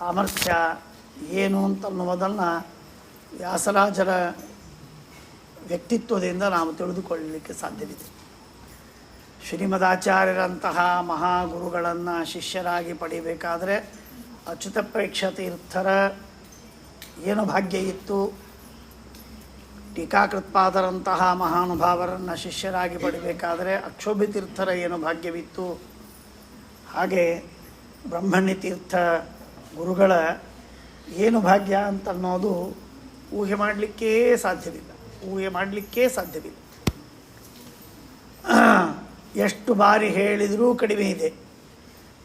ಸಾಮರ್ಥ್ಯ ಏನು ಅಂತನ್ನುವುದನ್ನು ವ್ಯಾಸರಾಜರ ವ್ಯಕ್ತಿತ್ವದಿಂದ ನಾವು ತಿಳಿದುಕೊಳ್ಳಲಿಕ್ಕೆ ಸಾಧ್ಯವಿದೆ. ಶ್ರೀಮದಾಚಾರ್ಯರಂತಹ ಮಹಾಗುರುಗಳನ್ನು ಶಿಷ್ಯರಾಗಿ ಪಡಿಬೇಕಾದರೆ ಅಚ್ಯುತ ಪ್ರೇಕ್ಷ ತೀರ್ಥರ ಏನು ಭಾಗ್ಯ ಇತ್ತು? ಟೀಕಾಕೃತ್ಪಾದರಂತಹ ಮಹಾನುಭಾವರನ್ನು ಶಿಷ್ಯರಾಗಿ ಪಡಿಬೇಕಾದರೆ ಅಕ್ಷೋಭಿ ತೀರ್ಥರ ಏನು ಭಾಗ್ಯವಿತ್ತು? ಹಾಗೆ ಬ್ರಹ್ಮಣ್ಯ ತೀರ್ಥ ಗುರುಗಳ ಏನು ಭಾಗ್ಯ ಅಂತ ಅನ್ನೋದು ಊಹೆ ಮಾಡಲಿಕ್ಕೆ ಸಾಧ್ಯವಿಲ್ಲ. ಊಹೆ ಮಾಡಲಿಕ್ಕೆ ಸಾಧ್ಯವಿಲ್ಲ. ಎಷ್ಟು ಬಾರಿ ಹೇಳಿದರೂ ಕಡಿಮೆ ಇದೆ.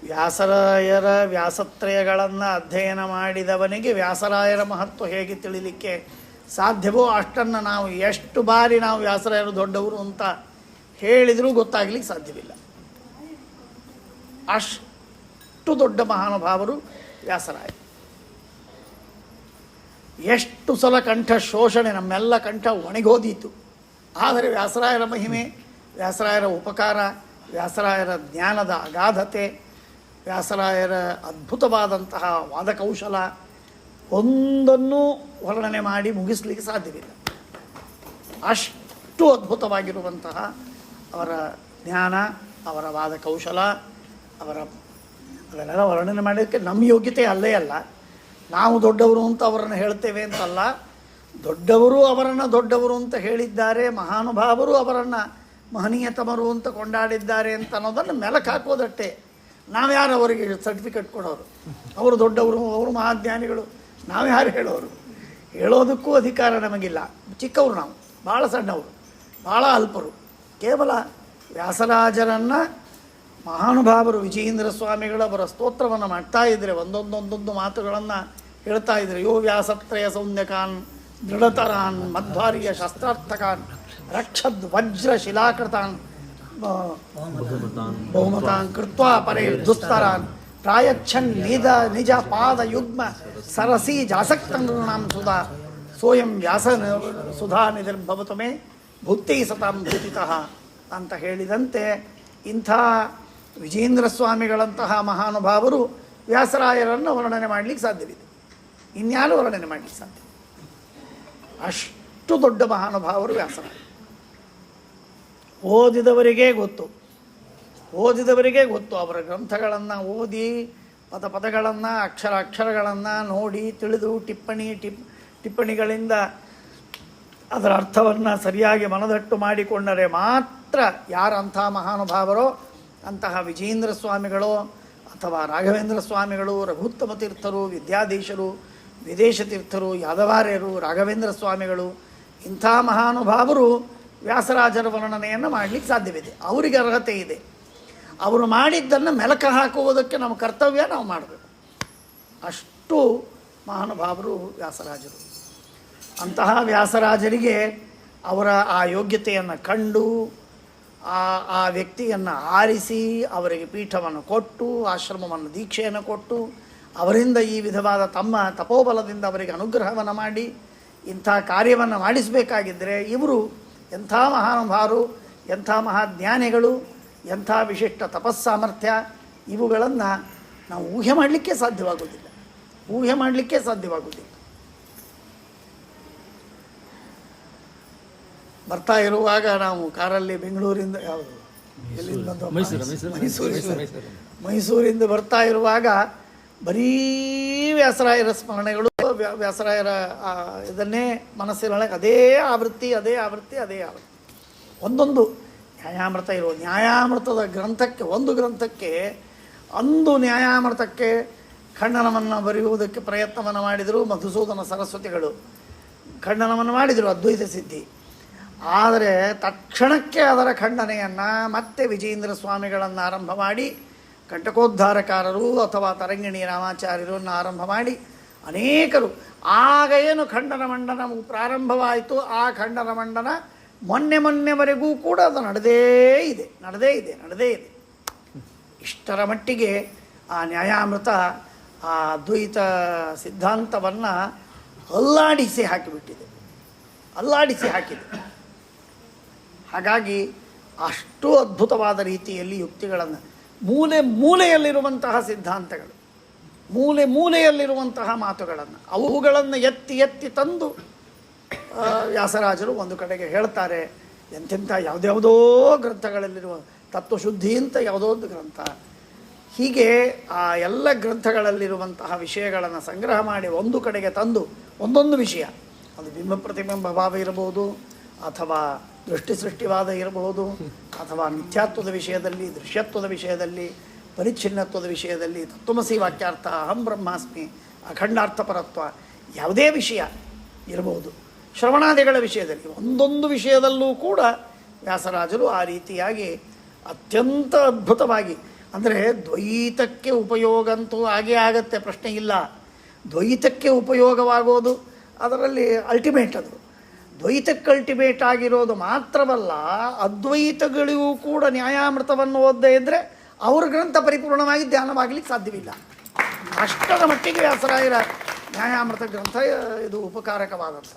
ವ್ಯಾಸರಾಯರ ವ್ಯಾಸತ್ರಯಗಳನ್ನು ಅಧ್ಯಯನ ಮಾಡಿದವನಿಗೆ ವ್ಯಾಸರಾಯರ ಮಹತ್ವ ಹೇಗೆ ತಿಳಿಲಿಕ್ಕೆ ಸಾಧ್ಯವೋ ಅಷ್ಟನ್ನು ನಾವು ಎಷ್ಟು ಬಾರಿ ನಾವು ವ್ಯಾಸರಾಯರು ದೊಡ್ಡವರು ಅಂತ ಹೇಳಿದರೂ ಗೊತ್ತಾಗಲಿಕ್ಕೆ ಸಾಧ್ಯವಿಲ್ಲ. ಅಷ್ಟು ದೊಡ್ಡ ಮಹಾನುಭಾವರು ವ್ಯಾಸರಾಯ. ಎಷ್ಟು ಸಲ ಕಂಠ ಶೋಷಣೆ ನಮ್ಮೆಲ್ಲ ಕಂಠ ಒಣಗೋದೀತು. ಆದರೆ ವ್ಯಾಸರಾಯರ ಮಹಿಮೆ, ವ್ಯಾಸರಾಯರ ಉಪಕಾರ, ವ್ಯಾಸರಾಯರ ಜ್ಞಾನದ ಅಗಾಧತೆ, ವ್ಯಾಸರಾಯರ ಅದ್ಭುತವಾದಂತಹ ವಾದಕೌಶಲ ಒಂದನ್ನು ವರ್ಣನೆ ಮಾಡಿ ಮುಗಿಸ್ಲಿಕ್ಕೆ ಸಾಧ್ಯವಿಲ್ಲ. ಅಷ್ಟು ಅದ್ಭುತವಾಗಿರುವಂತಹ ಅವರ ಜ್ಞಾನ, ಅವರ ವಾದಕೌಶಲ, ಅವರ ಅದನ್ನೆಲ್ಲ ವರ್ಣನೆ ಮಾಡೋದಕ್ಕೆ ನಮ್ಮ ಯೋಗ್ಯತೆ ಅಲ್ಲೇ ಅಲ್ಲ. ನಾವು ದೊಡ್ಡವರು ಅಂತ ಅವರನ್ನು ಹೇಳ್ತೇವೆ ಅಂತಲ್ಲ. ದೊಡ್ಡವರು ಅವರನ್ನು ದೊಡ್ಡವರು ಅಂತ ಹೇಳಿದ್ದಾರೆ. ಮಹಾನುಭಾವರು ಅವರನ್ನು ಮಹನೀಯತಮರು ಅಂತ ಕೊಂಡಾಡಿದ್ದಾರೆ ಅಂತ ಅನ್ನೋದನ್ನು ಹಾಕೋದಟ್ಟೆ ನಾವ್ಯಾರು ಅವರಿಗೆ ಸರ್ಟಿಫಿಕೇಟ್ ಕೊಡೋರು? ಅವರು ದೊಡ್ಡವರು, ಅವರು ಮಹಾಜ್ಞಾನಿಗಳು. ನಾವ್ಯಾರು ಹೇಳೋರು? ಹೇಳೋದಕ್ಕೂ ಅಧಿಕಾರ ನಮಗಿಲ್ಲ. ಚಿಕ್ಕವರು ನಾವು ಭಾಳ ಸಣ್ಣವರು ಭಾಳ ಅಲ್ಪರು. ಕೇವಲ ವ್ಯಾಸರಾಜರನ್ನು ಮಹಾನುಭಾವರು ವಿಜಯೇಂದ್ರ ಸ್ವಾಮಿಗಳವರ ಸ್ತೋತ್ರವನ್ನು ಮಾಡ್ತಾ ಇದ್ದರೆ ಒಂದೊಂದೊಂದೊಂದು ಮಾತುಗಳನ್ನು ಹೇಳ್ತಾ ಇದ್ರೆ ಯೋ ವ್ಯಾಸತ್ರಯ ಸೌಂದ್ಯಕಾನ್ ದೃಢತರಾನ್ ಮಧ್ವಾರಿಯ ಶಸ್ತ್ರಾರ್ಥಕಾನ್ ರಕ್ಷದ್ ವಜ್ರ ಶಿಲಾಕೃತಾನ್ ಬಹುಮತಾನ್ ಕೃತ್ವಾ ಪರೇ ದುಸ್ತರಾನ್ ಪ್ರಾಯಚ್ಛನ್ ನಿಜ ನಿಜ ಪಾದ ಯುಗ್ಮ ಸರಸಿ ಜಾಸಕ್ತನಾಂ ಸುಧಾ ಸೋಯಂ ವ್ಯಾಸ ಸುಧಾ ನಿಧಿರ್ಭವತು ಮೇ ಭುಕ್ತಿ ಸತಾಂ ಭೂತಿತಃ ಅಂತ ಹೇಳಿದಂತೆ ಇಂಥ ವಿಜೇಂದ್ರ ಸ್ವಾಮಿಗಳಂತಹ ಮಹಾನುಭಾವರು ವ್ಯಾಸರಾಯರನ್ನು ವರ್ಣನೆ ಮಾಡಲಿಕ್ಕೆ ಸಾಧ್ಯವಿದೆ. ಇನ್ಯಾರು ವರ್ಣನೆ ಮಾಡಲಿಕ್ಕೆ ಸಾಧ್ಯ? ಅಷ್ಟು ದೊಡ್ಡ ಮಹಾನುಭಾವರು ವ್ಯಾಸರಾಯ ಓದಿದವರಿಗೇ ಗೊತ್ತು. ಓದಿದವರಿಗೇ ಗೊತ್ತು. ಅವರ ಗ್ರಂಥಗಳನ್ನು ಓದಿ ಪದ ಪದಗಳನ್ನು ಅಕ್ಷರ ಅಕ್ಷರಗಳನ್ನು ನೋಡಿ, ತಿಳಿದು, ಟಿಪ್ಪಣಿ, ಟಿಪ್, ಟಿಪ್ಪಣಿಗಳಿಂದ ಅದರ ಅರ್ಥವನ್ನು ಸರಿಯಾಗಿ ಮನದಟ್ಟು ಮಾಡಿಕೊಂಡರೆ ಮಾತ್ರ ಯಾರಂಥ ಮಹಾನುಭಾವರೋ ಅಂತಹ ವಿಜೇಂದ್ರ ಸ್ವಾಮಿಗಳು ಅಥವಾ ರಾಘವೇಂದ್ರ ಸ್ವಾಮಿಗಳು, ರಘುತ್ತಮ ತೀರ್ಥರು, ವಿದ್ಯಾಧೀಶರು, ವಿದೇಶ ತೀರ್ಥರು, ಯಾದವಾರ್ಯರು, ರಾಘವೇಂದ್ರ ಸ್ವಾಮಿಗಳು, ಇಂಥ ಮಹಾನುಭಾವರು ವ್ಯಾಸರಾಜರ ವರ್ಣನೆಯನ್ನು ಮಾಡಲಿಕ್ಕೆ ಸಾಧ್ಯವಿದೆ. ಅವರಿಗೆ ಅರ್ಹತೆ ಇದೆ. ಅವರು ಮಾಡಿದ್ದನ್ನು ಮೆಲಕ ಹಾಕುವುದಕ್ಕೆ ನಮ್ಮ ಕರ್ತವ್ಯ ನಾವು ಮಾಡಬೇಕು. ಅಷ್ಟು ಮಹಾನುಭಾವರು ವ್ಯಾಸರಾಜರು. ಅಂತಹ ವ್ಯಾಸರಾಜರಿಗೆ ಅವರ ಆ ಯೋಗ್ಯತೆಯನ್ನು ಕಂಡು ಆ ಆ ವ್ಯಕ್ತಿಯನ್ನು ಆರಿಸಿ ಅವರಿಗೆ ಪೀಠವನ್ನು ಕೊಟ್ಟು, ಆಶ್ರಮವನ್ನು ದೀಕ್ಷೆಯನ್ನು ಕೊಟ್ಟು, ಅವರಿಂದ ಈ ವಿಧವಾದ ತಮ್ಮ ತಪೋಬಲದಿಂದ ಅವರಿಗೆ ಅನುಗ್ರಹವನ್ನು ಮಾಡಿ, ಇಂಥ ಕಾರ್ಯವನ್ನು ಮಾಡಿಸಬೇಕಾಗಿದ್ದರೆ ಇವರು ಎಂಥ ಮಹಾನುಭಾರು ಎಂಥ ಮಹಾಜ್ಞಾನಿಗಳು, ಎಂಥ ವಿಶಿಷ್ಟ ತಪಸ್ಸಾಮರ್ಥ್ಯ, ಇವುಗಳನ್ನು ನಾವು ಊಹೆ ಮಾಡಲಿಕ್ಕೆ ಸಾಧ್ಯವಾಗುವುದಿಲ್ಲ. ಊಹೆ ಮಾಡಲಿಕ್ಕೆ ಸಾಧ್ಯವಾಗುವುದಿಲ್ಲ. ಬರ್ತಾ ಇರುವಾಗ ನಾವು ಕಾರಲ್ಲಿ ಬೆಂಗಳೂರಿಂದ ಯಾವುದು? ಎಲ್ಲಿಂದ? ಮೈಸೂರು, ಮೈಸೂರು, ಮೈಸೂರು ಮೈಸೂರು. ಮೈಸೂರಿಂದ ಬರ್ತಾ ಇರುವಾಗ ಬರೀ ವ್ಯಾಸರಾಯರ ಸ್ಮರಣೆಗಳು ವ್ಯಾ- ವ್ಯಾಸರಾಯರ ಇದನ್ನೇ ಮನಸ್ಸಿನೊಳಗೆ ಅದೇ ಆವೃತ್ತಿ ಅದೇ ಆವೃತ್ತಿ ಅದೇ ಆವೃತ್ತಿ. ಒಂದೊಂದು ನ್ಯಾಯಾಮೃತ ಇರುವ ನ್ಯಾಯಾಮೃತದ ಗ್ರಂಥಕ್ಕೆ ಒಂದು ಗ್ರಂಥಕ್ಕೆ ಅಂದು ನ್ಯಾಯಾಮೃತಕ್ಕೆ ಖಂಡನವನ್ನು ಬರೆಯುವುದಕ್ಕೆ ಪ್ರಯತ್ನವನ್ನು ಮಾಡಿದರು ಮಧುಸೂದನ ಸರಸ್ವತಿಗಳು. ಖಂಡನವನ್ನು ಮಾಡಿದರು ಅದ್ವೈತ ಸಿದ್ಧಿ. ಆದರೆ ತಕ್ಷಣಕ್ಕೆ ಅದರ ಖಂಡನೆಯನ್ನು ಮತ್ತೆ ವಿಜೇಂದ್ರ ಸ್ವಾಮಿಗಳನ್ನು ಆರಂಭ ಮಾಡಿ ಕಂಟಕೋದ್ಧಾರಕಾರರು ಅಥವಾ ತರಂಗಿಣಿ ರಾಮಾಚಾರ್ಯರನ್ನು ಆರಂಭ ಮಾಡಿ ಅನೇಕರು. ಆಗ ಏನು ಖಂಡನ ಮಂಡನ ಪ್ರಾರಂಭವಾಯಿತು, ಆ ಖಂಡನ ಮಂಡನ ಮೊನ್ನೆ ಮೊನ್ನೆವರೆಗೂ ಕೂಡ ಅದು ನಡೆದೇ ಇದೆ ನಡೆದೇ ಇದೆ ನಡೆದೇ ಇದೆ. ಇಷ್ಟರ ಮಟ್ಟಿಗೆ ಆ ನ್ಯಾಯಾಮೃತ ಆ ಅದ್ವೈತ ಸಿದ್ಧಾಂತವನ್ನು ಅಲ್ಲಾಡಿಸಿ ಹಾಕಿಬಿಟ್ಟಿದೆ. ಅಲ್ಲಾಡಿಸಿ ಹಾಕಿದೆ. ಹಾಗಾಗಿ ಅಷ್ಟು ಅದ್ಭುತವಾದ ರೀತಿಯಲ್ಲಿ ಯುಕ್ತಿಗಳನ್ನು ಮೂಲೆ ಮೂಲೆಯಲ್ಲಿರುವಂತಹ ಸಿದ್ಧಾಂತಗಳು, ಮೂಲೆ ಮೂಲೆಯಲ್ಲಿರುವಂತಹ ಮಾತುಗಳನ್ನು, ಅವುಗಳನ್ನು ಎತ್ತಿ ಎತ್ತಿ ತಂದು ವ್ಯಾಸರಾಜರು ಒಂದು ಕಡೆಗೆ ಹೇಳ್ತಾರೆ, ಎಂತೆಂಥ ಯಾವುದ್ಯಾವುದೋ ಗ್ರಂಥಗಳಲ್ಲಿರುವ ತತ್ವಶುದ್ಧಿ ಅಂತ ಯಾವುದೋ ಒಂದು ಗ್ರಂಥ. ಹೀಗೆ ಆ ಎಲ್ಲ ಗ್ರಂಥಗಳಲ್ಲಿರುವಂತಹ ವಿಷಯಗಳನ್ನು ಸಂಗ್ರಹ ಮಾಡಿ ಒಂದು ಕಡೆಗೆ ತಂದು ಒಂದೊಂದು ವಿಷಯ, ಅದು ಬಿಂಬ ಪ್ರತಿಬಿಂಬ ಭಾವ ಇರಬಹುದು ಅಥವಾ ದೃಷ್ಟಿ ಸೃಷ್ಟಿವಾದ ಇರಬಹುದು. ಅಥವಾ ಮಿಥ್ಯಾತ್ವದ ವಿಷಯದಲ್ಲಿ, ದೃಶ್ಯತ್ವದ ವಿಷಯದಲ್ಲಿ, ಪರಿಚ್ಛಿನ್ನತ್ವದ ವಿಷಯದಲ್ಲಿ, ತತ್ವಮಸಿ ವಾಕ್ಯಾರ್ಥ, ಅಹಂ ಬ್ರಹ್ಮಾಸ್ಮಿ ಅಖಂಡಾರ್ಥಪರತ್ವ ಯಾವುದೇ ವಿಷಯ ಇರಬಹುದು. ಶ್ರವಣಾದಿಗಳ ವಿಷಯದಲ್ಲಿ, ಒಂದೊಂದು ವಿಷಯದಲ್ಲೂ ಕೂಡ ವ್ಯಾಸರಾಜರು ಆ ರೀತಿಯಾಗಿ ಅತ್ಯಂತ ಅದ್ಭುತವಾಗಿ, ಅಂದರೆ ದ್ವೈತಕ್ಕೆ ಉಪಯೋಗ ಅಂತೂ ಆಗೇ ಆಗತ್ತೆ, ಪ್ರಶ್ನೆ ಇಲ್ಲ. ದ್ವೈತಕ್ಕೆ ಉಪಯೋಗವಾಗೋದು ಅದರಲ್ಲಿ ಅಲ್ಟಿಮೇಟ್ ಅದು. ದ್ವೈತಕ್ಕೆ ಕಲ್ಟಿವೇಟ್ ಆಗಿರೋದು ಮಾತ್ರವಲ್ಲ, ಅದ್ವೈತಗಳಿಗೂ ಕೂಡ ನ್ಯಾಯಾಮೃತವನ್ನು ಓದದೇ ಇದ್ದರೆ ಅವ್ರ ಗ್ರಂಥ ಪರಿಪೂರ್ಣವಾಗಿ ಧ್ಯಾನವಾಗಲಿಕ್ಕೆ ಸಾಧ್ಯವಿಲ್ಲ. ಅಷ್ಟರ ಮಟ್ಟಿಗೆ ವ್ಯಾಸರಾಯರ ನ್ಯಾಯಾಮೃತ ಗ್ರಂಥ, ಇದು ಉಪಕಾರಕವಾದಂಥ